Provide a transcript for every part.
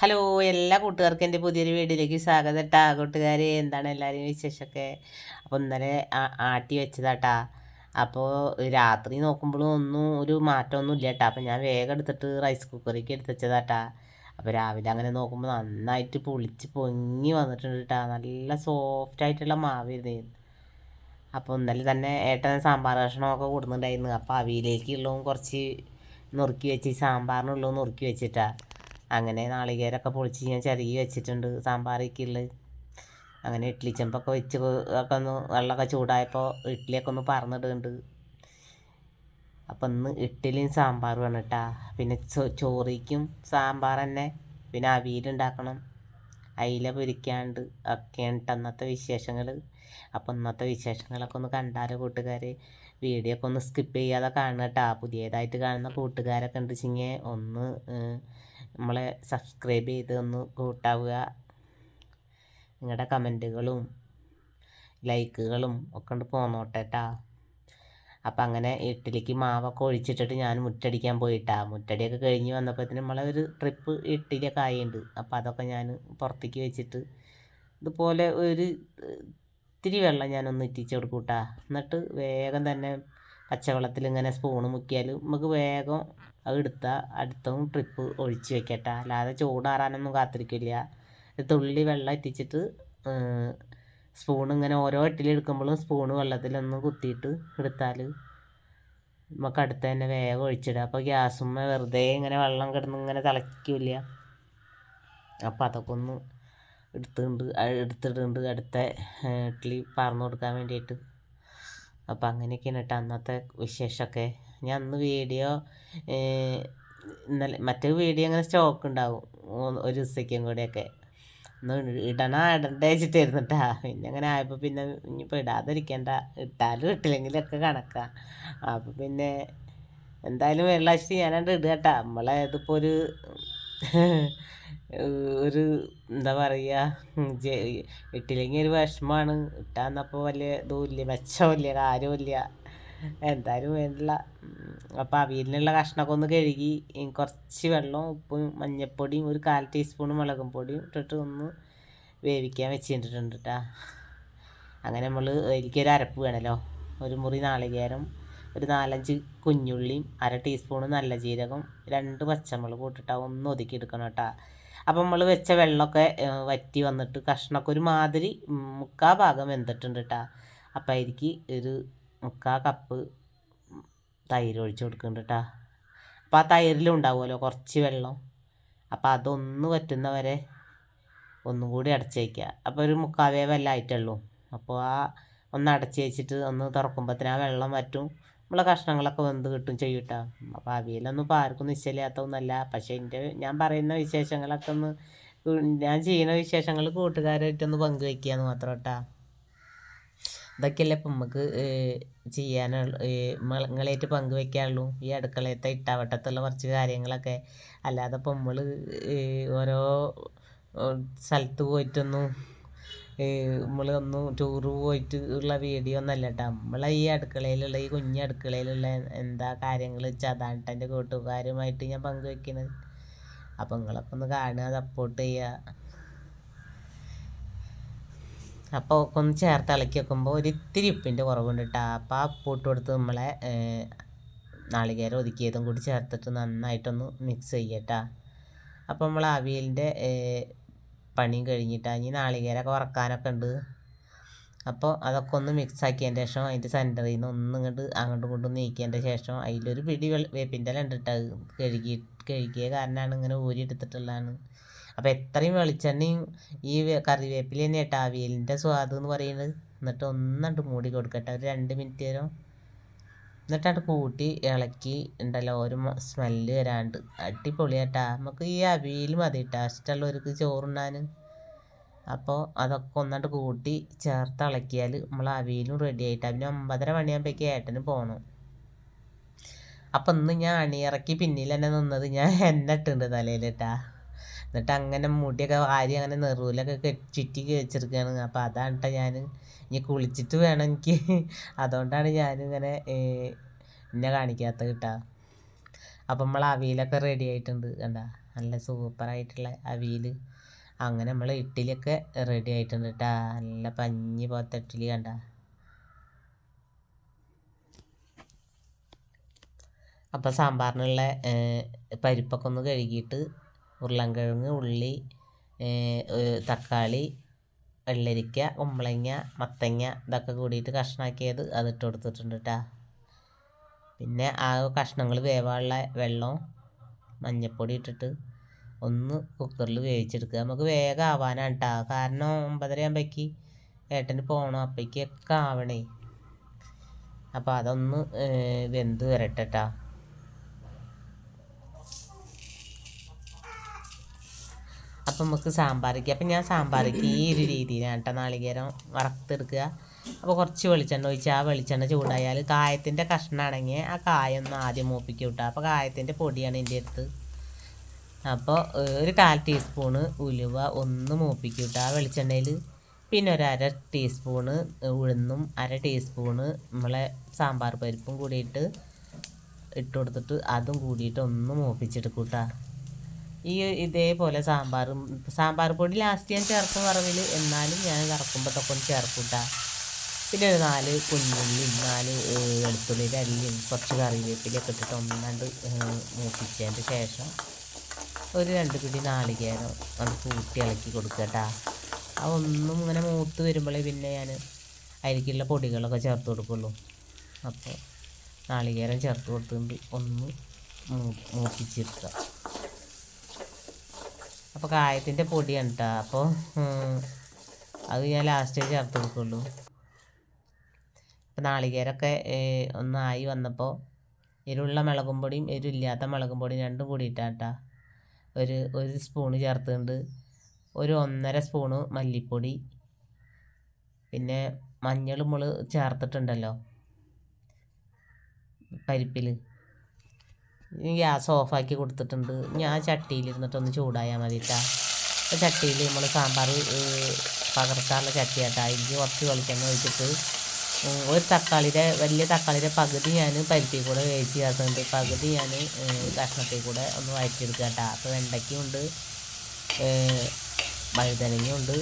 Hello എല്ലാ കൂട്ടുകാർക്കും എന്റെ പുതിയൊരു വീഡിയോയിലേക്ക് സ്വാഗതം കേട്ടാ കൂട്ടുകാർ എന്താണ് എല്ലാവരും വിശേഷമൊക്കെ? അപ്പോൾ ഇന്നലെ ആട്ടി വെച്ചതാട്ടാ. അപ്പോൾ രാത്രി നോക്കുമ്പോഴും ഒന്നും ഒരു മാറ്റമൊന്നും ഇല്ല കേട്ടാ അപ്പോൾ ഞാൻ വേഗം എടുത്തിട്ട് റൈസ് കുക്കറിലേക്ക് എടുത്ത് വെച്ചതാട്ടാ. അപ്പോൾ രാവിലെ അങ്ങനെ നോക്കുമ്പോൾ നന്നായിട്ട് പൊളിച്ച് പൊങ്ങി വന്നിട്ടുണ്ട് കേട്ടാ നല്ല സോഫ്റ്റ് ആയിട്ടുള്ള മാവായിരുന്നു. അപ്പോൾ ഇന്നലെ തന്നെ ഏട്ടൻ സാമ്പാർ കഷ്ണമൊക്കെ കൊടുക്കുന്നുണ്ടായിരുന്നു അപ്പോൾ അവിയിലേക്കുള്ളതും കുറച്ച് നുറുക്കി വെച്ച് സാമ്പാറിനുള്ളതും നുറുക്കി വെച്ചിട്ടാ. അങ്ങനെ നാളികേരമൊക്കെ പൊളിച്ച് ഞാൻ ചിരകി വെച്ചിട്ടുണ്ട് സാമ്പാറിക്കുള്ളത് അങ്ങനെ ഇഡ്ഡലി ചെമ്പൊക്കെ വെച്ച് ഒക്കെ ഒന്ന് വെള്ളമൊക്കെ ചൂടായപ്പോൾ ഇഡ്ഡലിയൊക്കെ ഒന്ന് പറന്നിടുന്നുണ്ട്. അപ്പം ഇന്ന് ഇഡ്ഡലിയും സാമ്പാറും ആണ് കേട്ടാ പിന്നെ ചോറിക്കും സാമ്പാർ തന്നെ. പിന്നെ അവിയലുണ്ടാക്കണം അയില പൊരിക്കാണ്ട് ഒക്കെയാണ് അന്നത്തെ വിശേഷങ്ങൾ അപ്പം ഇന്നത്തെ വിശേഷങ്ങളൊക്കെ ഒന്ന് കണ്ടാലോ കൂട്ടുകാർ വീഡിയോ ഒക്കെ ഒന്ന് സ്കിപ്പ് ചെയ്യാതെ കാണുക കേട്ടോ പുതിയതായിട്ട് കാണുന്ന കൂട്ടുകാരൊക്കെ ഉണ്ട് വെച്ചിങ്ങനെ ഒന്ന് നമ്മളെ സബ്സ്ക്രൈബ് ചെയ്ത് ഒന്ന് കൂട്ടാവുക. നിങ്ങളുടെ കമന്റുകളും ലൈക്കുകളും ഒക്കെ ഉണ്ട് പോന്നോട്ടേട്ടാ. അപ്പം അങ്ങനെ ഇഡ്ഡലിക്ക് മാവൊക്കെ ഒഴിച്ചിട്ടിട്ട് ഞാൻ മുറ്റടിക്കാൻ പോയിട്ടാ. മുറ്റടിയൊക്കെ കഴിഞ്ഞ് വന്നപ്പോഴത്തേനും നമ്മളെ ഒരു ട്രിപ്പ് ഇഡ്ഡലിയൊക്കെ ആയിട്ടുണ്ട് അപ്പം അതൊക്കെ ഞാൻ പുറത്തേക്ക് വെച്ചിട്ട് ഇതുപോലെ ഒരു ഇത്തിരി വെള്ളം ഞാനൊന്ന് ഇറ്റിച്ച് കൊടുക്കൂട്ടാ. എന്നിട്ട് വേഗം തന്നെ പച്ചവെള്ളത്തിൽ ഇങ്ങനെ സ്പൂണ് മുക്കിയാൽ നമുക്ക് വേഗം അത് അടുത്തും ട്രിപ്പ് ഒഴിച്ച് വെക്കട്ടെ. അല്ലാതെ ചൂടാറാനൊന്നും കാത്തിരിക്കില്ല. തുള്ളി വെള്ളം എത്തിച്ചിട്ട് സ്പൂൺ ഇങ്ങനെ ഓരോ എടുക്കുമ്പോഴും സ്പൂൺ വെള്ളത്തിലൊന്ന് കുത്തിയിട്ട് എടുത്താൽ നമുക്ക് അടുത്ത് തന്നെ വേഗം ഒഴിച്ചിടുക അപ്പോൾ ഗ്യാസുമ്മ വെറുതെ ഇങ്ങനെ വെള്ളം കിടന്ന് ഇങ്ങനെ തിളയ്ക്കില്ല. അപ്പോൾ അതൊക്കെ ഒന്ന് എടുത്തിട്ടുണ്ട് എടുത്തിട്ടുണ്ട്. അടുത്ത ഇഡ്ഡലി പറഞ്ഞു കൊടുക്കാൻ വേണ്ടിയിട്ട്. അപ്പോൾ അങ്ങനെയൊക്കെയാണ് കേട്ടോ അന്നത്തെ വിശേഷമൊക്കെ. ഞാൻ അന്ന് വീഡിയോ ഇന്നലെ മറ്റേ വീഡിയോ അങ്ങനെ സ്റ്റോക്ക് ഉണ്ടാവും. ഒരു ദിവസത്തേക്കും കൂടിയൊക്കെ. ഒന്ന് ഇടണ ഇടണ്ടേ വെച്ചിട്ട് ഇരുന്നിട്ടാ പിന്നെ അങ്ങനെ ആയപ്പോൾ പിന്നെ ഇനിയിപ്പോൾ ഇടാതിരിക്കേണ്ട. ഇട്ടാലും ഇട്ടില്ലെങ്കിലൊക്കെ കണക്കാം. അപ്പോൾ പിന്നെ എന്തായാലും വെള്ളാഴ്ച ഞാനണ്ട് ഇടുക കേട്ടാ നമ്മളെ ഇതിപ്പോൾ ഒരു ഒരു എന്താ പറയുക ഇട്ടില്ലെങ്കിൽ ഒരു വിഷമമാണ് ഇട്ടാന്നപ്പോൾ വലിയ ഇതുമില്ല മെച്ചമില്ല കാര്യമില്ല എന്തായാലും വേണ്ടില്ല. അപ്പോൾ അവിയലിനുള്ള കഷ്ണമൊക്കെ ഒന്ന് കഴുകി കുറച്ച് വെള്ളവും ഉപ്പും മഞ്ഞൾപ്പൊടിയും ഒരു കാൽ ടീസ്പൂൺ മുളകും പൊടിയും ഇട്ടിട്ട് ഒന്ന് വേവിക്കാൻ വെച്ചിട്ടുണ്ട് കേട്ടോ അങ്ങനെ നമ്മൾ എനിക്കൊരു അരപ്പ് വേണമല്ലോ ഒരു മുറി നാളികേരം ഒരു നാലഞ്ച് കുഞ്ഞുള്ളിയും അര ടീസ്പൂൺ നല്ല ജീരകം രണ്ട് പച്ചമുളക് ഇട്ടിട്ട് ഒന്ന് ഒതുക്കി എടുക്കണം കേട്ടോ അപ്പം നമ്മൾ വെച്ച വെള്ളമൊക്കെ വറ്റി വന്നിട്ട് കഷ്ണമൊക്കെ ഒരു മാതിരി മുക്കാ ഭാഗം വെന്തിട്ടുണ്ട് കേട്ടോ അപ്പം അതിലേക്ക് ഒരു മുക്കാ കപ്പ് തൈര് ഒഴിച്ച് കൊടുക്കുന്നുണ്ട് കേട്ടോ അപ്പോൾ ആ തൈരിലും ഉണ്ടാവുമല്ലോ കുറച്ച് വെള്ളം. അപ്പോൾ അതൊന്ന് പറ്റുന്നവരെ ഒന്നും കൂടി അടച്ച് വയ്ക്കുക അപ്പോൾ ഒരു മുക്കാവേവല്ല ആയിട്ടുള്ളൂ. അപ്പോൾ ആ ഒന്ന് അടച്ച് വെച്ചിട്ട് ഒന്ന് തുറക്കുമ്പോഴത്തേന് ആ വെള്ളം വറ്റും. നമ്മളെ കഷ്ണങ്ങളൊക്കെ വെന്ത് കിട്ടും ചെയ്യൂട്ടാ. അപ്പോൾ അവിയലൊന്നും ഇപ്പോൾ ആർക്കും നിശ്ചയില്ലാത്തതൊന്നുമല്ല പക്ഷേ എന്റെ ഞാൻ പറയുന്ന വിശേഷങ്ങളൊക്കെ ഒന്ന് ഞാൻ ചെയ്യുന്ന വിശേഷങ്ങൾ കൂട്ടുകാരായിട്ടൊന്ന് പങ്കുവയ്ക്കുക മാത്രം കേട്ടാ ഇതൊക്കെയല്ലേ ഇപ്പം നമുക്ക് ചെയ്യാനുള്ള നിങ്ങളായിട്ട് പങ്കുവെക്കാനുള്ളൂ. ഈ അടുക്കളയത്തെ ഇട്ടാവട്ടത്തുള്ള കുറച്ച് കാര്യങ്ങളൊക്കെ. അല്ലാതെ ഇപ്പം നമ്മൾ ഓരോ സ്ഥലത്ത് പോയിട്ടൊന്നും നമ്മളൊന്നും ടൂറ് പോയിട്ട് ഉള്ള വീഡിയോ ഒന്നല്ല കേട്ടോ. നമ്മളെ ഈ അടുക്കളയിലുള്ള ഈ കുഞ്ഞു അടുക്കളയിലുള്ള എന്താ കാര്യങ്ങൾ വെച്ചാൽ അതാണ് എന്റെ കൂട്ടുകാരുമായിട്ട് ഞാൻ പങ്കുവെക്കുന്നത് അപ്പം നിങ്ങളൊക്കെ ഒന്ന് കാണുക സപ്പോർട്ട് ചെയ്യുക. അപ്പോൾ ഒന്ന് ചേർത്ത് ഇളക്കി വെക്കുമ്പോൾ ഒരു ഇത്തിരി ഉപ്പിന്റെ കുറവുണ്ട് കേട്ടോ അപ്പോൾ ആ ഉപ്പിട്ട് കൊടുത്ത് നമ്മളെ നാളികേരം ഒതുക്കിയതും കൂടി ചേർത്തിട്ട് നന്നായിട്ടൊന്ന് മിക്സ് ചെയ്യട്ടാ അപ്പോൾ നമ്മൾ അവിയലിന്റെ പണിയും കഴിഞ്ഞിട്ടാണ് ഇനി നാളികേരമൊക്കെ വറക്കാനൊക്കെ ഉണ്ട് അപ്പോൾ അതൊക്കെ ഒന്ന് മിക്സ് ആക്കിയതിന്റെ ശേഷം അതിന്റെ സെന്ററിൽ നിന്ന് ഒന്ന് ഇങ്ങോട്ട് അങ്ങോട്ടും ഇങ്ങോട്ടും നീക്കിയതിന്റെ ശേഷം അതിലൊരു പിടി വേപ്പിന്റെ ഇല കഴുകി കഴുകിയ കാരണമാണ് ഇങ്ങനെ ഊരി എടുത്തിട്ടുള്ളതാണ്. അപ്പോൾ എത്രയും വെളിച്ചെണ്ണയും ഈ കറിവേപ്പില തന്നെ കേട്ടോ അവിയലിന്റെ സ്വാദ് എന്ന് പറയുന്നത് എന്നിട്ട് ഒന്നണ്ട് മൂടി കൊടുക്കട്ടെ. ഒരു രണ്ട് മിനിറ്റ് നേരം എന്നിട്ടത് കൂട്ടി ഇളക്കി ഉണ്ടല്ലോ. ഒരു സ്മെല്ല് വരാണ്ട്. അടിപൊളിയാട്ടാ നമുക്ക് ഈ അവിയൽ മതി കേട്ടോ ഇഷ്ടമുള്ളവർക്ക് ചോറുണ്ണാൻ. അപ്പോൾ അതൊക്കെ ഒന്നാണ്ട് കൂട്ടി ചേർത്ത് ഇളക്കിയാൽ നമ്മൾ അവിയലും റെഡി ആയിട്ട്. പിന്നെ ഒമ്പതര മണിയാകുമ്പോഴേക്ക് ഏട്ടന് പോകണം അപ്പം ഇന്ന് ഞാൻ അണിയിറക്കി പിന്നിൽ തന്നെ നിന്നത് ഞാൻ എന്നിട്ടുണ്ട് കേട്ടാ എന്നിട്ട് അങ്ങനെ മുടിയൊക്കെ വാരി അങ്ങനെ നെറുവിലൊക്കെ ചുറ്റി വെച്ചിരിക്കുകയാണ് അപ്പോൾ അതാണ് കേട്ടോ ഞാൻ ഇനി കുളിച്ചിട്ട് വേണം എനിക്ക്. അതുകൊണ്ടാണ് ഞാനിങ്ങനെ എന്നെ കാണിക്കാത്ത കേട്ടോ അപ്പം നമ്മൾ അവിയലൊക്കെ റെഡി ആയിട്ടുണ്ട് കണ്ട. നല്ല സൂപ്പറായിട്ടുള്ള അവിയൽ അങ്ങനെ നമ്മൾ ഇഡ്ഡലിയൊക്കെ റെഡി ആയിട്ടുണ്ട് കേട്ടോ നല്ല പഞ്ഞി പോലത്തെ ഇഡ്ഡലി കണ്ട. അപ്പോൾ സാമ്പാറിനുള്ള പരിപ്പൊക്കെ ഒന്ന് കഴുകിയിട്ട് ഉരുളൻകിഴങ്ങ് ഉള്ളി തക്കാളി വെള്ളരിക്ക കുമ്പളങ്ങ മത്തങ്ങ ഇതൊക്കെ കൂടിയിട്ട് കഷ്ണമാക്കിയത് അതിട്ട് കൊടുത്തിട്ടുണ്ട് കേട്ടോ പിന്നെ ആ കഷ്ണങ്ങൾ വേവാനുള്ള വെള്ളം മഞ്ഞൾപ്പൊടി ഇട്ടിട്ട് ഒന്ന് കുക്കറിൽ വേവിച്ചെടുക്കുക. നമുക്ക് വേഗം ആവാനാണ് കേട്ടോ കാരണം ഒമ്പതര ആകുമ്പോഴേക്ക് ഏട്ടന് പോകണം അപ്പോഴേക്കൊക്കെ ആവണേ. അപ്പോൾ അതൊന്ന് വെന്ത് വരട്ടെ കേട്ടോ അപ്പം നമുക്ക് സാമ്പാറിക്ക്. അപ്പം ഞാൻ സാമ്പാറിക്ക് ഈ ഒരു രീതിയിലാണ് കേട്ടോ നാളികേരം വറുത്തെടുക്കുക. അപ്പോൾ കുറച്ച് വെളിച്ചെണ്ണ ഒഴിച്ച് ആ വെളിച്ചെണ്ണ ചൂടായാൽ കായത്തിന്റെ കഷ്ണമാണെങ്കിൽ ആ കായൊന്ന് ആദ്യം മൂപ്പിക്കും വിട്ടുക അപ്പോൾ കായത്തിന്റെ പൊടിയാണ് എന്റെ അടുത്ത്. അപ്പോൾ ഒരു കാൽ ടീസ്പൂണ് ഉലുവ ഒന്ന് മൂപ്പിക്കും കേട്ടോ ആ വെളിച്ചെണ്ണയിൽ പിന്നെ ഒരു അര ടീസ്പൂണ് ഉഴുന്നും അര ടീസ്പൂണ് നമ്മളെ സാമ്പാർ പരിപ്പും കൂടിയിട്ട് ഇട്ട് കൊടുത്തിട്ട് അതും കൂടിയിട്ട് ഒന്ന് മൂപ്പിച്ചെടുക്കും കേട്ടോ. ഈ ഇതേപോലെ സാമ്പാറും സാമ്പാർ പൊടി ലാസ്റ്റ് ഞാൻ ചേർക്കും വറവിൽ എന്നാലും ഞാൻ കറക്കുമ്പോഴത്തൊക്കെ ഒന്ന് ചേർക്കും പിന്നെ ഒരു നാല് കുഞ്ഞുള്ളി നാല് വെളുത്തുള്ളിയുടെ അല്ലിയും കുറച്ച് കറിവേപ്പിലൊക്കെ ഇട്ടിട്ട് ഒന്നാണ്ട് മൂപ്പിച്ചതിന്റെ ശേഷം ഒരു രണ്ട് പിടി നാളികേരം അത് കൂട്ടി ഇളക്കി കൊടുക്കുക കേട്ടോ ആ ഒന്നും ഇങ്ങനെ മൂത്ത് വരുമ്പോഴേ പിന്നെ ഞാൻ അതിലേക്കുള്ള പൊടികളൊക്കെ ചേർത്ത് കൊടുക്കുള്ളൂ. അപ്പോൾ നാളികേരം ചേർത്ത് കൊടുത്തുകൊണ്ട് ഒന്ന് മൂപ്പിച്ചെടുക്കുക അപ്പോൾ കായത്തിന്റെ പൊടിയാണ് കേട്ടോ അപ്പോൾ അത് ഞാൻ ലാസ്റ്റേ ചേർത്ത് കൊടുക്കുള്ളൂ. അപ്പോൾ നാളികേരമൊക്കെ ഒന്നായി വന്നപ്പോൾ എരിവുള്ള മുളകും പൊടിയും എരിവില്ലാത്ത മുളകും പൊടിയും രണ്ടും കൂടി കേട്ടോ ഒരു ഒരു സ്പൂണ് ചേർത്തുണ്ട് ഒരു ഒന്നര സ്പൂണ് മല്ലിപ്പൊടി. പിന്നെ മഞ്ഞൾ മുൾ ചേർത്തിട്ടുണ്ടല്ലോ. പരിപ്പിൽ ഗ്യാസ് ഓഫാക്കി കൊടുത്തിട്ടുണ്ട്. ഞാൻ ചട്ടിയിൽ ഇരുന്നിട്ടൊന്ന് ചൂടായാൽ മതിട്ടാ. അപ്പോൾ ചട്ടിയിൽ നമ്മൾ സാമ്പാർ പകർത്താനുള്ള ചട്ടിയാട്ടാ. അതിൽ കുറച്ച് വെളിച്ചെണ്ണ ഒഴിച്ചിട്ട് ഒരു തക്കാളിയുടെ വലിയ തക്കാളിയുടെ പകുതി ഞാൻ പരിപ്പിൽ കൂടെ വേവിച്ച് ചേർക്കുന്നുണ്ട്. പകുതി ഞാൻ കഷ്ണത്തിൽ കൂടെ ഒന്ന് വഴറ്റിയെടുക്കുക കേട്ടോ അപ്പോൾ വെണ്ടയ്ക്കും ഉണ്ട് ഉണ്ട്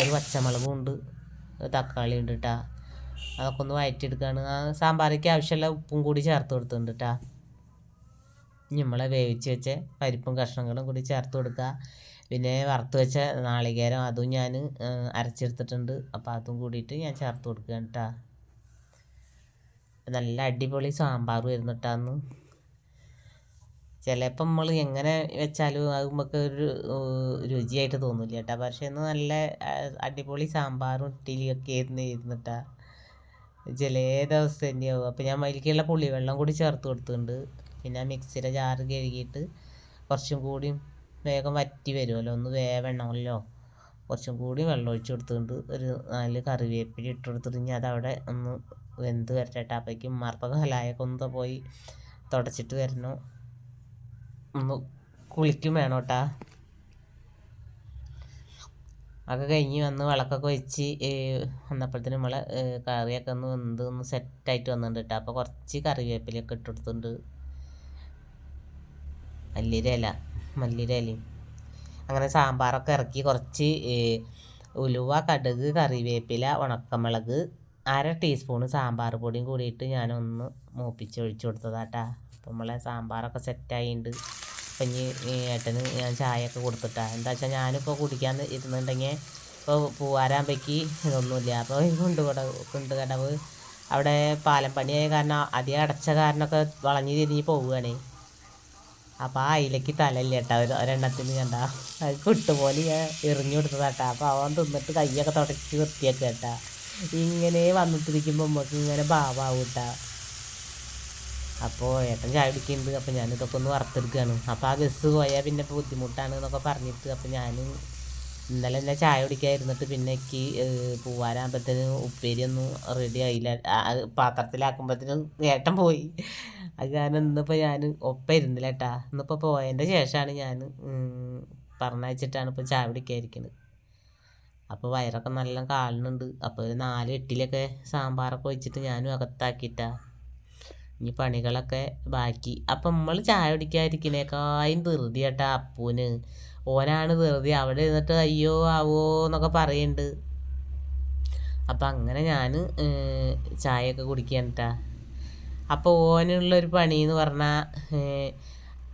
ഒരു പച്ചമുളകും ഉണ്ട് തക്കാളി ഉണ്ട് കേട്ടോ അതൊക്കെ ഒന്ന് വഴറ്റിയെടുക്കുകയാണ് ആ സാമ്പാറിക്ക് ആവശ്യമുള്ള ഉപ്പും കൂടി ചേർത്ത് കൊടുത്തിട്ടുണ്ട് കേട്ടോ നമ്മളെ വേവിച്ച് വെച്ച പരിപ്പും കഷ്ണങ്ങളും കൂടി ചേർത്ത് കൊടുക്കുക. പിന്നെ വറുത്ത് വെച്ച നാളികേരം അതും ഞാൻ അരച്ചെടുത്തിട്ടുണ്ട്. അപ്പോൾ അതും കൂടിയിട്ട് ഞാൻ ചേർത്ത് കൊടുക്കുക കേട്ടോ നല്ല അടിപൊളി സാമ്പാർ വരുന്നിട്ടാന്ന് ചിലപ്പോൾ നമ്മൾ എങ്ങനെ വെച്ചാലും അത് നമുക്ക് ഒരു രുചിയായിട്ട് തോന്നില്ല കേട്ടോ പക്ഷേ ഇന്ന് നല്ല അടിപൊളി സാമ്പാറും ഇഡ്ഡലിയൊക്കെ ആയിരുന്നു ഇരുന്നിട്ടാ ചില ദിവസം തന്നെയാവും. അപ്പോൾ ഞാൻ അതിലേക്കുള്ള പുളിവെള്ളം കൂടി ചേർത്ത് കൊടുത്തിട്ടുണ്ട്. പിന്നെ മിക്സിയുടെ ജാറ് കഴുകിയിട്ട് കുറച്ചും കൂടി വേഗം വറ്റി വരുമല്ലോ. ഒന്ന് വേവണമല്ലോ. കുറച്ചും കൂടി വെള്ളം ഒഴിച്ച് കൊടുത്തുകൊണ്ട് ഒരു നാല് കറിവേപ്പില ഇട്ട് കൊടുത്തിട്ട് ഇനി അതവിടെ ഒന്ന് വെന്ത് വരട്ടെ അപ്പോഴേക്കും കലായൊക്കെ ഒന്ന് പോയി തുടച്ചിട്ട് വരണം. ഒന്ന് കുളിക്കും വേണം കേട്ടാ ഒക്കെ കഴിഞ്ഞ് വന്ന് വിളക്കൊക്കെ വെച്ച് വന്നപ്പോഴത്തേനും നമ്മളെ കറിയൊക്കെ ഒന്ന് വെന്ത് ഒന്ന് സെറ്റായിട്ട് വന്നിട്ടുണ്ട് കേട്ടോ അപ്പോൾ കുറച്ച് കറിവേപ്പിലൊക്കെ ഇട്ട് കൊടുത്തിട്ടുണ്ട്. മല്ലിയുടെ ഇലയും അങ്ങനെ സാമ്പാറൊക്കെ ഇറക്കി കുറച്ച് ഉലുവ കടുക് കറിവേപ്പില ഉണക്കമുളക് അര ടീസ്പൂണ് സാമ്പാർ പൊടിയും കൂടിയിട്ട് ഞാനൊന്ന് മൂപ്പിച്ച് ഒഴിച്ചു കൊടുത്തതാട്ടാ. അപ്പം നമ്മളെ സാമ്പാറൊക്കെ സെറ്റായിട്ടുണ്ട് അപ്പം ഇനി ഏട്ടന് ഞാൻ ചായയൊക്കെ കൊടുത്തിട്ടാ. എന്താ വെച്ചാൽ ഞാനിപ്പോൾ കുടിക്കാൻ ഇരുന്നുണ്ടെങ്കിൽ ഇപ്പോൾ പൂവാരാകുമ്പോഴേക്ക് ഇതൊന്നുമില്ല അപ്പോൾ കുണ്ടുകടവ് കുണ്ടുകടവ് അവിടെ പാലം പണിയായ കാരണം അധികം അടച്ച കാരണമൊക്കെ വളഞ്ഞു തിരിഞ്ഞ് പോവുകയാണേ. അപ്പോൾ ആ അയിലേക്ക് തലയില്ല കേട്ടോ. ഒരു ഒരെണ്ണത്തിന് കണ്ട. അത് കിട്ടുപോലെ ഞാൻ എറിഞ്ഞു കൊടുത്തതാട്ടാ അപ്പോൾ അവൻ തിന്നിട്ട് കയ്യൊക്കെ തുടച്ച് വൃത്തിയാക്കുക കേട്ടാ. ഇങ്ങനെ വന്നിട്ടിരിക്കുമ്പോൾ നമുക്ക് ഇങ്ങനെ ഭാവമാവും കേട്ടാ. അപ്പോൾ ഏട്ടൻ ചായ കുടിക്കുന്നുണ്ട്. അപ്പോൾ ഞാനിതൊക്കെ ഒന്ന് വറുത്തെടുക്കുകയാണ് അപ്പോൾ ആ ബസ് പോയാൽ പിന്നെ ബുദ്ധിമുട്ടാണ് എന്നൊക്കെ പറഞ്ഞിട്ട് അപ്പോൾ ഞാൻ ഇന്നലെ എന്നെ ചായ കുടിക്കാതിരുന്നിട്ട് പിന്നെ എനിക്ക് പൂവാരാകുമ്പോഴത്തേന് ഉപ്പേരി ഒന്നും റെഡി ആയില്ല. പാത്രത്തിലാക്കുമ്പോഴത്തേനും ഏട്ടൻ പോയി. അത് കാരണം ഇന്നിപ്പോൾ ഞാൻ ഒപ്പം ഇരുന്നില്ല കേട്ടാ ഇന്നിപ്പോൾ പോയതിന്റെ ശേഷമാണ് ഞാൻ പറഞ്ഞയച്ചിട്ടാണ് ഇപ്പോൾ ചായ കുടിക്കാതിരിക്കുന്നത് അപ്പോൾ വയറൊക്കെ നല്ല കാളുന്നുണ്ട് അപ്പോൾ ഒരു നാല് എട്ടിലൊക്കെ സാമ്പാറൊക്കെ ഒഴിച്ചിട്ട് ഞാനും അകത്താക്കിയിട്ടാ ഇനി പണികളൊക്കെ ബാക്കി. അപ്പം നമ്മൾ ചായ കുടിക്കാതിരിക്കണേക്കായും ധൃതി കേട്ടാ അപ്പൂന്. ഓനാണ് വെറുതെ അവിടെ ഇരുന്നിട്ട് അയ്യോ ആവോ എന്നൊക്കെ പറയുന്നുണ്ട് അപ്പം അങ്ങനെ ഞാൻ ചായയൊക്കെ കുടിക്കാനിട്ടാ അപ്പോൾ ഓനുള്ളൊരു പണി എന്ന് പറഞ്ഞാൽ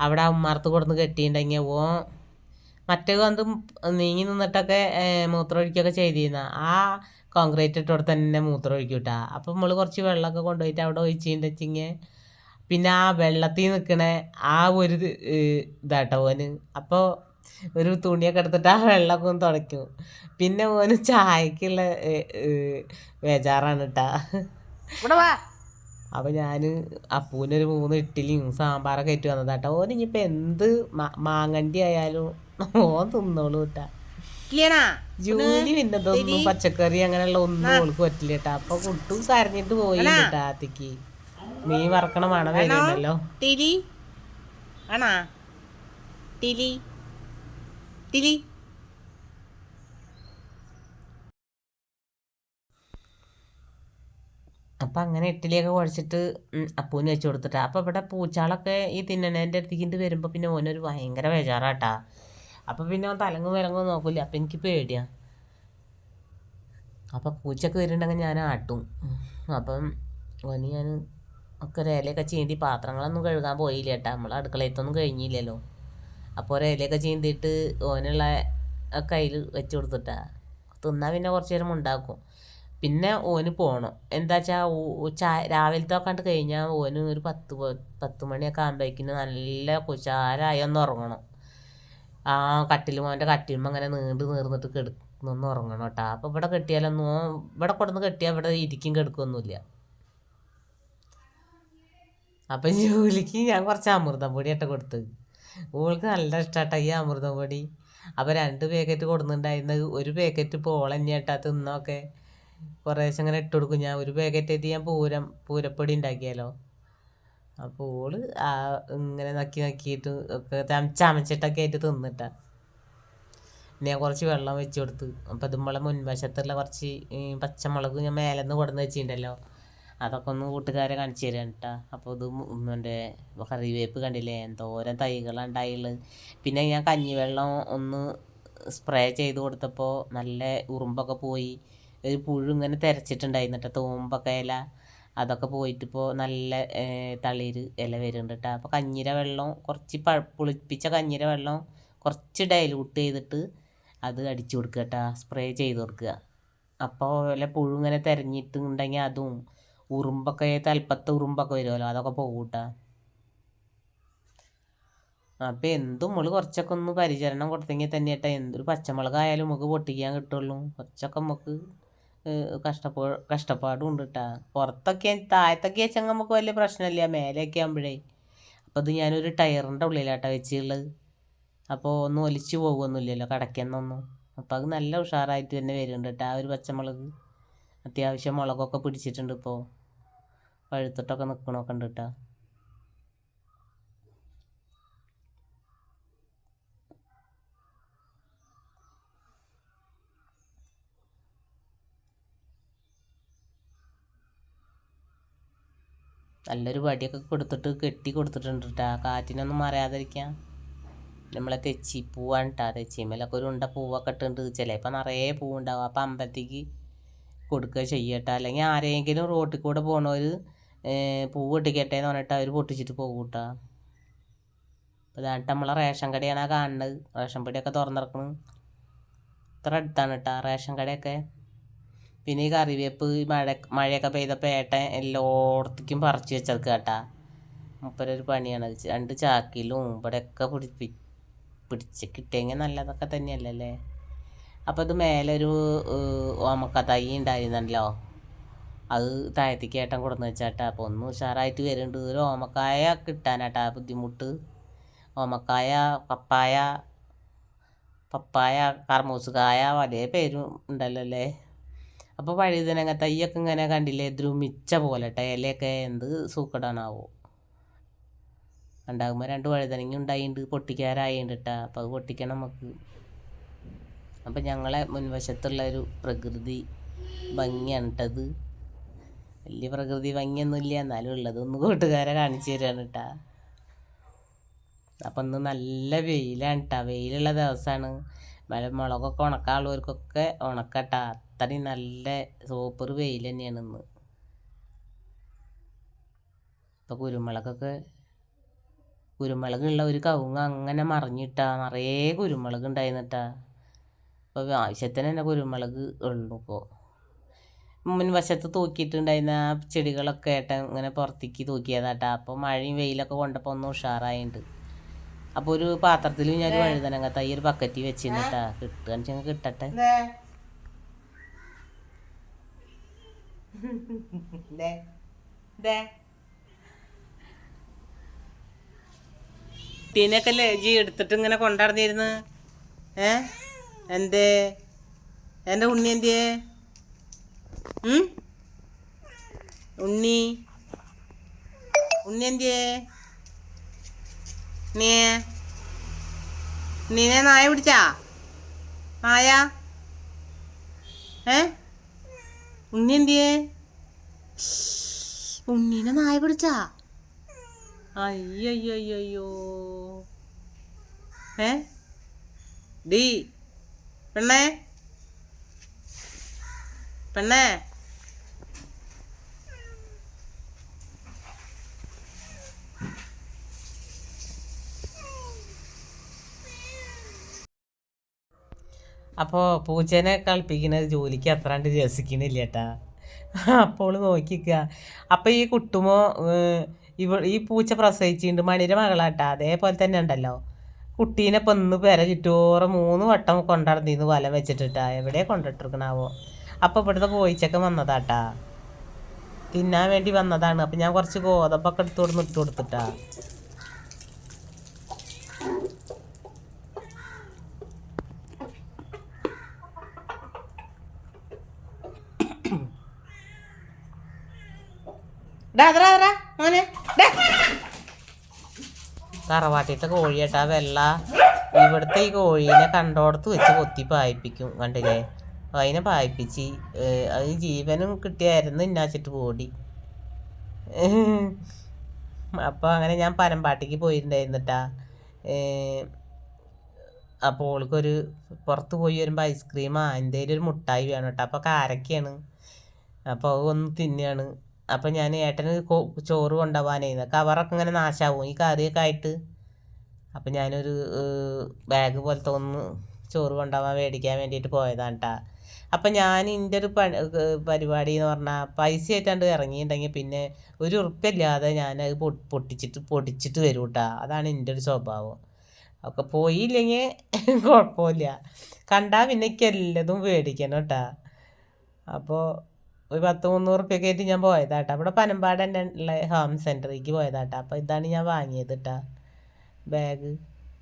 അവിടെ അമ്മാർത്ത് കൊടുന്ന് കെട്ടിയിട്ടുണ്ടെങ്കിൽ ഓൻ മറ്റേ വന്ന് നീങ്ങി നിന്നിട്ടൊക്കെ മൂത്രമൊഴിക്കൊക്കെ ചെയ്തിരുന്ന ആ കോൺക്രീറ്റ് ഇട്ടോടെ തന്നെ മൂത്രം ഒഴിക്കും കേട്ടാ അപ്പം നമ്മൾ കുറച്ച് വെള്ളമൊക്കെ കൊണ്ടുപോയിട്ട് അവിടെ ഒഴിച്ചിട്ടുണ്ടെങ്കിൽ പിന്നെ ആ വെള്ളത്തിൽ നിൽക്കണ ആ ഒരു ഇതാട്ടോ ഓന്. അപ്പോൾ ഒരു തുണിയൊക്കെ എടുത്തിട്ട് ആ വെള്ളമൊക്കെ ഒന്ന് തുടയ്ക്കും. പിന്നെ ഓന് ചായക്കുള്ള ബേജാറാണ് കേട്ടാ അപ്പോൾ ഞാൻ അപ്പൂനൊരു മൂന്ന് ഇഡ്ഡലിയും സാമ്പാറൊക്കെ ആയിട്ട് വന്നതാട്ടോ ഓൻ ഇനിയിപ്പോൾ എന്ത് മാങ്ങണ്ടി ആയാലും ഓൻ തിന്നോളൂ കേട്ടാ ജൂലി പിന്നെ ഇതൊന്നും പച്ചക്കറി അങ്ങനെയുള്ള ഒന്നും ഓൾക്ക് പറ്റില്ല കേട്ടാ അപ്പൊ കുട്ടും കരഞ്ഞിട്ട് പോയി കേട്ടാ ആത്തിക്ക്. മീൻ വറക്കണ മണം വരുന്നുണ്ടല്ലോ തിരി. ആണാ തിരി. തിരി അപ്പം അങ്ങനെ ഇഡ്ഡലിയൊക്കെ കുഴച്ചിട്ട് അപ്പൂന് വെച്ച് കൊടുത്തിട്ടാ. അപ്പം ഇവിടെ പൂച്ചാളൊക്കെ ഈ തിന്നണേന്റെ അടുത്തേക്കിട്ട് വരുമ്പോൾ പിന്നെ ഓനൊരു ഭയങ്കര ബേജാറാട്ടാ. അപ്പം പിന്നെ അവൻ തലങ്ങും വിലങ്ങും നോക്കില്ല അപ്പം എനിക്ക് പേടിയാണ് അപ്പം പൂച്ചയൊക്കെ വരുന്നുണ്ടെങ്കിൽ ഞാൻ ആട്ടും. അപ്പം ഓന് ഞാൻ ഒക്കെ ഇലയൊക്കെ ചീന്തി പാത്രങ്ങളൊന്നും കഴുകാൻ പോയില്ല കേട്ടാ നമ്മൾ അടുക്കളയത്തൊന്നും കഴിഞ്ഞില്ലല്ലോ. അപ്പോൾ ഒരു ഇലയൊക്കെ ചീന്തിയിട്ട് ഓനുള്ള കയ്യിൽ വെച്ച് കൊടുത്തിട്ടാ. തിന്നാൽ പിന്നെ കുറച്ച് നേരം ഉണ്ടാക്കും പിന്നെ ഓന് പോകണം എന്താ വെച്ചാൽ ചാ രാവിലത്തെ കണ്ട് കഴിഞ്ഞാൽ ഓന് ഒരു പത്ത് പത്ത് മണിയൊക്കെ ആകുമ്പോഴേക്കിന് നല്ല കുശാലായി ഒന്ന് ഉറങ്ങണം. ആ കട്ടിൽ മോന്റെ കട്ടിലുമ്പോൾ അങ്ങനെ നീണ്ട് നീർന്നിട്ട് കിടക്കുന്നൊന്ന് ഉറങ്ങണം കേട്ടോ. അപ്പോൾ ഇവിടെ കെട്ടിയാലൊന്നും ഇവിടെ കൊടുന്ന് കെട്ടിയാൽ ഇവിടെ ഇരിക്കും കിടക്കൊന്നുമില്ല. അപ്പം ജോലിക്ക് ഞാൻ കുറച്ച് അമൃതം പൊടിയായിട്ട് കൊടുത്ത്. ഓൾക്ക് നല്ല ഇഷ്ടമാട്ടോ ഈ അമൃതം പൊടി. അപ്പോൾ രണ്ട് പാക്കറ്റ് കൊടുക്കുന്നുണ്ടായിരുന്നു ഒരു പാക്കറ്റ് ഇപ്പോൾ ഓളന്നെയാട്ടാ തിന്നൊക്കെ. കുറേശ്ശെ ഇങ്ങനെ ഇട്ട് കൊടുക്കും. ഞാൻ ഒരു പാക്കറ്റ് ആയിട്ട് ഞാൻ പൂരം പൂരപ്പൊടി ഉണ്ടാക്കിയാലോ അപ്പോൾ ഓൾ ആ ഇങ്ങനെ നക്കി നക്കിയിട്ട് ഒക്കെ ചമച്ചിട്ടൊക്കെ ആയിട്ട് തിന്നിട്ടാ. ഞാൻ കുറച്ച് വെള്ളം വെച്ച് കൊടുത്ത്. അപ്പം അതുമ്പോൾ മുൻവശത്തുള്ള കുറച്ച് പച്ചമുളക് ഞാൻ മേലെ നിന്ന് കൊടുന്ന് വെച്ചിട്ടുണ്ടല്ലോ അതൊക്കെ ഒന്ന് കൂട്ടുകാരെ കാണിച്ചു തരാൻ കേട്ടാ അപ്പോൾ ഇത് എന്റെ കറിവേപ്പ് കണ്ടില്ലേ? എന്തോരം തൈകളുണ്ടായുള്ളത് പിന്നെ ഞാൻ കഞ്ഞിവെള്ളം ഒന്ന് സ്പ്രേ ചെയ്ത് കൊടുത്തപ്പോൾ നല്ല ഉറുമ്പൊക്കെ പോയി. ഒരു പുഴു ഇങ്ങനെ തെരച്ചിട്ടുണ്ടായിരുന്നു കേട്ടോ തൂമ്പൊക്കെ ഇല. അതൊക്കെ പോയിട്ടിപ്പോൾ നല്ല തളിര് ഇല വരുന്നുണ്ട് കേട്ടോ അപ്പോൾ കഞ്ഞിര വെള്ളം കുറച്ച് പ പുളിപ്പിച്ച കഞ്ഞിര വെള്ളം കുറച്ച് ഡൈലൂട്ട് ചെയ്തിട്ട് അത് അടിച്ചു കൊടുക്കുക കേട്ടോ സ്പ്രേ ചെയ്ത് കൊടുക്കുക. അപ്പോൾ വല്ല പുഴു ഇങ്ങനെ തിരഞ്ഞിട്ടുണ്ടെങ്കിൽ അതും ഉറുമ്പൊക്കെ തലപ്പത്ത് ഉറുമ്പൊക്കെ വരുമല്ലോ അതൊക്കെ പോകൂട്ടാ. അപ്പം എന്തും നമ്മൾ കുറച്ചൊക്കെ ഒന്ന് പരിചരണം കൊടുത്തെങ്കിൽ തന്നെ ഏട്ടാ. എന്തൊരു പച്ചമുളകായാലും നമുക്ക് പൊട്ടിക്കാൻ കിട്ടുള്ളൂ. കുറച്ചൊക്കെ നമുക്ക് കഷ്ടപ്പാ കഷ്ടപ്പാടും ഉണ്ട് കേട്ടാ പുറത്തൊക്കെ താഴത്തൊക്കെ വെച്ചാൽ നമുക്ക് വലിയ പ്രശ്നമില്ല. മേലെയൊക്കെ ആകുമ്പോഴേ അപ്പോൾ ഇത് ഞാനൊരു ടയറിന്റെ ഉള്ളിലാട്ടാ വെച്ചുള്ളത്. അപ്പോൾ ഒന്നും ഒലിച്ചു പോകുമൊന്നുമില്ലല്ലോ കടക്കുന്നൊന്നും അപ്പോൾ അത് നല്ല ഉഷാറായിട്ട് തന്നെ വരുന്നുണ്ട് കേട്ടോ ആ ഒരു പച്ചമുളക്. അത്യാവശ്യം മുളകൊക്കെ പിടിച്ചിട്ടുണ്ട് ഇപ്പോൾ പഴുത്തിട്ടൊക്കെ നിൽക്കണമൊക്കെ ഉണ്ട് കേട്ടോ നല്ലൊരു വടിയൊക്കെ കൊടുത്തിട്ട് കെട്ടി കൊടുത്തിട്ടുണ്ട് കാറ്റിനൊന്നും മറയാതിരിക്കാൻ നമ്മളെ തെച്ചി പൂവാണ് കേട്ടോ തെച്ചിമേലൊക്കെ ഒരു ഉണ്ട പൂവൊക്കെ ഇട്ടുണ്ട് ചിലപ്പോൾ നിറയെ പൂവുണ്ടാവും. അപ്പം അമ്പലത്തേക്ക് കൊടുക്കുക ചെയ്യട്ടെ. അല്ലെങ്കിൽ ആരെങ്കിലും റോട്ടിൽ കൂടെ പോണവർ പൂ പൊട്ടിക്കട്ടെ എന്ന് പറഞ്ഞിട്ട് അവർ പൊട്ടിച്ചിട്ട് പോകും കേട്ടോ അപ്പോൾ ഇതായിട്ട് നമ്മളെ റേഷൻ കടയാണ് കാണുന്നത് റേഷൻ പടിയൊക്കെ തുറന്നിറക്കണം. ഇത്ര അടുത്താണ് കേട്ടോ റേഷൻ കടയൊക്കെ. പിന്നെ ഈ കറിവേപ്പ് മഴ മഴയൊക്കെ പെയ്തപ്പോൾ ഏട്ടൻ എല്ലായിടത്തേക്കും പറിച്ചു വെച്ചത് കേട്ടാ മുപ്പരൊരു പണിയാണ്. രണ്ട് ചാക്കിലും ഇവിടെയൊക്കെ പിടിപ്പി പിടിച്ച് കിട്ടിയെങ്കിൽ നല്ലതൊക്കെ തന്നെയല്ലേ അപ്പോൾ ഇത് മേലൊരു ഒരു ഓമക്ക തൈ ഉണ്ടായിരുന്നല്ലോ. അത് താഴത്തേക്ക് ഏട്ടൻ കൊടുന്ന് വെച്ചാട്ടാ. അപ്പോൾ ഒന്ന് ഉഷാറായിട്ട് വരുന്നുണ്ട് ഒരു ഓമക്കായ കിട്ടാനാട്ടാ ബുദ്ധിമുട്ട്. ഓമക്കായ പപ്പായ പപ്പായ കർമ്മൂസുകായ വലിയ പേരും ഉണ്ടല്ലോ അല്ലേ? അപ്പോൾ വഴുതനങ്ങ തൈയൊക്കെ ഇങ്ങനെ കണ്ടില്ലേ? ദ്രുമിച്ച പോലെ കേട്ടോ ഇലയൊക്കെ എന്ത് സൂക്കടാണാവോ? ഉണ്ടാകുമ്പോൾ രണ്ട് വഴുതനങ്ങ ഉണ്ടായിട്ടുണ്ട് പൊട്ടിക്കാറായിട്ടുണ്ട് കേട്ടാ അപ്പോൾ അത് പൊട്ടിക്കണം നമുക്ക്. അപ്പം ഞങ്ങളെ മുൻവശത്തുള്ള ഒരു പ്രകൃതി ഭംഗിയാണ് കേട്ടത് വലിയ പ്രകൃതി ഭംഗിയൊന്നുമില്ല. എന്നാലും എന്നാലും ഉള്ളതൊന്ന് കൂട്ടുകാരെ കാണിച്ചു തരാണ് കേട്ടാ അപ്പം ഇന്ന് നല്ല വെയിലാണ് കേട്ടാ വെയിലുള്ള ദിവസമാണ്. മഴ മുളകൊക്കെ ഉണക്കാനുള്ളവർക്കൊക്കെ ഉണക്കട്ടാ അത്രയും നല്ല സൂപ്പർ വെയിൽ തന്നെയാണ് ഇന്ന്. ഇപ്പോൾ കുരുമുളകൊക്കെ കുരുമുളകുള്ള ഒരു കവുങ്ങ് അങ്ങനെ മറിഞ്ഞിട്ടാ നിറയെ കുരുമുളക് ഉണ്ടായിരുന്നിട്ടാ അപ്പോൾ ആവശ്യത്തിന് തന്നെ കുരുമുളക് ഉള്ളു ഇപ്പോൾ മുൻവശത്ത് തൂക്കിയിട്ടുണ്ടായിരുന്ന ആ ചെടികളൊക്കെ ഏട്ടൻ ഇങ്ങനെ പുറത്തേക്ക് തൂക്കിയതാട്ടാ. അപ്പോൾ മഴയും വെയിലൊക്കെ കൊണ്ടപ്പോൾ ഒന്ന് ഉഷാറായിട്ടുണ്ട് അപ്പോൾ ഒരു പാത്രത്തിൽ ഞാൻ ഒരു വഴുതനങ്ങ തൈ ഒരു ബക്കറ്റിൽ വെച്ചിട്ടാ കിട്ടുക കിട്ടട്ടെ? എന്തേ ദേ. ദേ. കുട്ടീനെയൊക്കെ അല്ലേ ജി എടുത്തിട്ട് ഇങ്ങനെ കൊണ്ടുനടന്നിരുന്ന് ഏ? എന്തേ? എന്റെ ഉണ്ണി എന്തിയേ? ഉണ്ണി. ഉണ്ണി എന്തിയേ? നീ നീനെ നായ പിടിച്ചാ? നായ? ഏ? ഉണ്ണി എന്തിയേ? ഉണ്ണീനെ നായ പിടിച്ചാ? അയ്യോ ഏ? ഡി. പെണ്ണേ. പെണ്ണേ. അപ്പോൾ പൂച്ചേനെ കളിപ്പിക്കുന്നത് ജോലിക്ക് അത്രാണ്ട് രസിക്കണില്ല ചേട്ടാ അപ്പോൾ നോക്കിക്കുക അപ്പോൾ ഈ കുട്ടുമോ ഇവ ഈ പൂച്ച പ്രസവിച്ചിട്ടുണ്ട് മണിയുടെ മകളാട്ടാ. അതേപോലെ തന്നെ ഉണ്ടല്ലോ. കുട്ടീനെ ഇപ്പം ഇന്ന് പെര ചുറ്റോറ് മൂന്ന് വട്ടം കൊണ്ടുനടന്നിന്ന് വല വെച്ചിട്ടിട്ടാ. എവിടെ കൊണ്ടിട്ടിരിക്കണാവോ? അപ്പോൾ ഇവിടുത്തെ പോയിച്ചൊക്കെ വന്നതാട്ടാ. തിന്നാൻ വേണ്ടി വന്നതാണ്. അപ്പം ഞാൻ കുറച്ച് ഗോതമ്പൊക്കെ എടുത്ത് കൊടുന്ന് ഇട്ട് കൊടുത്തിട്ടാ. മോനെ. തറവാട്ടിത്തെ കോഴിയേട്ടാ വെള്ള ഇവിടുത്തെ ഈ കോഴീനെ കണ്ടോടത്ത് വെച്ച് കൊത്തി പായിപ്പിക്കും കണ്ടില്ലേ? അതിനെ പായിപ്പിച്ച് അത് ജീവനും കിട്ടിയായിരുന്നു ഇന്നാച്ചിട്ട് ഓടി അപ്പോൾ അങ്ങനെ ഞാൻ പനമ്പാട്ടിക്ക് പോയിട്ടുണ്ടായിരുന്നിട്ടാ. അപ്പോൾ ഓൾക്കൊരു പുറത്ത് പോയി വരുമ്പോൾ ഐസ്ക്രീമാ എന്തേലും ഒരു മുട്ടായി വേണം കേട്ടോ അപ്പോൾ കാരക്കയാണ്. അപ്പോൾ അത് ഒന്ന് തിന്നുകയാണ് അപ്പം ഞാൻ ഏട്ടന് ചോറ് കൊണ്ടുപോകാനായിരുന്നു. കവറൊക്കെ ഇങ്ങനെ നാശാവും. ഈ കറിയൊക്കെ ആയിട്ട്. അപ്പം ഞാനൊരു ബാഗ് പോലത്തെ ഒന്ന് ചോറ് കൊണ്ടുപോകാൻ മേടിക്കാൻ വേണ്ടിയിട്ട് പോയതാണ് കേട്ടാ അപ്പം ഞാൻ എന്റെ ഒരു പരിപാടി എന്ന് പറഞ്ഞാൽ പൈസ ആയിട്ടാണ്ട് ഇറങ്ങിയിട്ടുണ്ടെങ്കിൽ പിന്നെ ഒരു ഉറുപ്പില്ലാതെ ഞാൻ അത് പൊട്ടിച്ചിട്ട് പൊടിച്ചിട്ട് വരും കേട്ടാ അതാണ് എന്റെ ഒരു സ്വഭാവം. ഒക്കെ പോയില്ലെങ്കിൽ കുഴപ്പമില്ല. കണ്ടാൽ പിന്നെ എനിക്ക് എല്ലതും മേടിക്കണം കേട്ടാ അപ്പോൾ ഒരു പത്ത് മുന്നൂറ് റുപ്യൊക്കെ ആയിട്ട് ഞാൻ പോയതാട്ടാ. അവിടെ പനമ്പാട് എന്റെ ഉള്ള ഹോം സെന്ററിലേക്ക് പോയതാട്ടാ. അപ്പോൾ ഇതാണ് ഞാൻ വാങ്ങിയത് കേട്ടാ ബാഗ്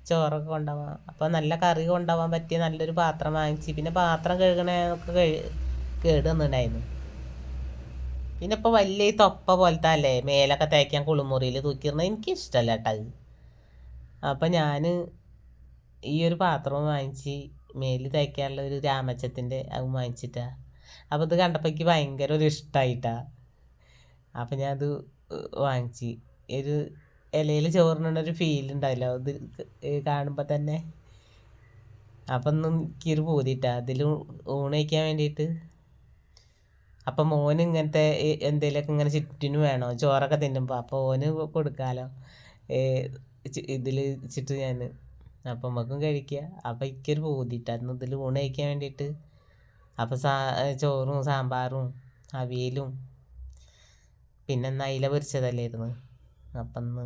ചോറൊക്കെ കൊണ്ടുപോകാം അപ്പോൾ നല്ല കറി കൊണ്ടുപോകാൻ പറ്റിയ നല്ലൊരു പാത്രം വാങ്ങിച്ച്. പിന്നെ പാത്രം കഴുകണൊക്കെ കഴി കേട് വന്നിട്ടുണ്ടായിരുന്നു പിന്നെ ഇപ്പോൾ വലിയ തൊപ്പ പോലത്തെ അല്ലേ മേലൊക്കെ തേക്കാൻ കുളിമുറിയിൽ തൂക്കിയിരുന്നത് എനിക്ക് ഇഷ്ടമല്ല കേട്ടോ അപ്പം ഞാൻ ഈ ഒരു പാത്രവും വാങ്ങിച്ച് മേലിൽ തേക്കാനുള്ള ഒരു രാമച്ചത്തിന്റെ അത് വാങ്ങിച്ചിട്ടാ. അപ്പോൾ ഇത് കണ്ടപ്പോൾ എനിക്ക് ഭയങ്കര ഒരു ഇഷ്ടമായിട്ടാ അപ്പം ഞാനത് വാങ്ങിച്ചു. ഒരു ഇലയിൽ ചോറിനുള്ള ഒരു ഫീൽ ഉണ്ടാവില്ല ഇത് കാണുമ്പോൾ തന്നെ. അപ്പം ഒന്നും എനിക്കൊരു പൂതിയിട്ടാ. അതിൽ ഊണ് കഴിക്കാൻ വേണ്ടിയിട്ട്. അപ്പം മോന് ഇങ്ങനത്തെ എന്തെങ്കിലുമൊക്കെ ഇങ്ങനെ ചുറ്റിന് വേണോ? ചോറൊക്കെ തിന്നുമ്പോൾ അപ്പോൾ ഓന് കൊടുക്കാമല്ലോ ഇതിൽ വെച്ചിട്ട് ഞാൻ അപ്പം നമുക്കും കഴിക്കുക അപ്പം എനിക്കൊരു പൂതിയിട്ടായിരുന്നു ഇതിൽ ഊണ് കഴിക്കാൻ വേണ്ടിയിട്ട്. അപ്പോൾ സാ ചോറും സാമ്പാറും അവിയലും. പിന്നെ നൈല പൊരിച്ചതല്ലായിരുന്നു. അപ്പം ഇന്ന്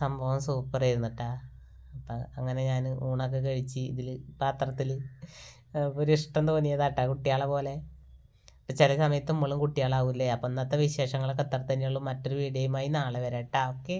സംഭവം സൂപ്പറായിരുന്നു കേട്ടാ അപ്പം അങ്ങനെ ഞാൻ ഊണൊക്കെ കഴിച്ച് ഇതിൽ പാത്രത്തിൽ ഒരു ഇഷ്ടം തോന്നിയതാട്ടാ കുട്ടികളെ പോലെ. അപ്പം ചില സമയത്ത് നമ്മളും കുട്ടികളാവൂലേ അപ്പം ഇന്നത്തെ വിശേഷങ്ങളൊക്കെ അത്ര തന്നെയുള്ളൂ. മറ്റൊരു വീഡിയോയുമായി നാളെ വരാം കേട്ടാ ഓക്കെ.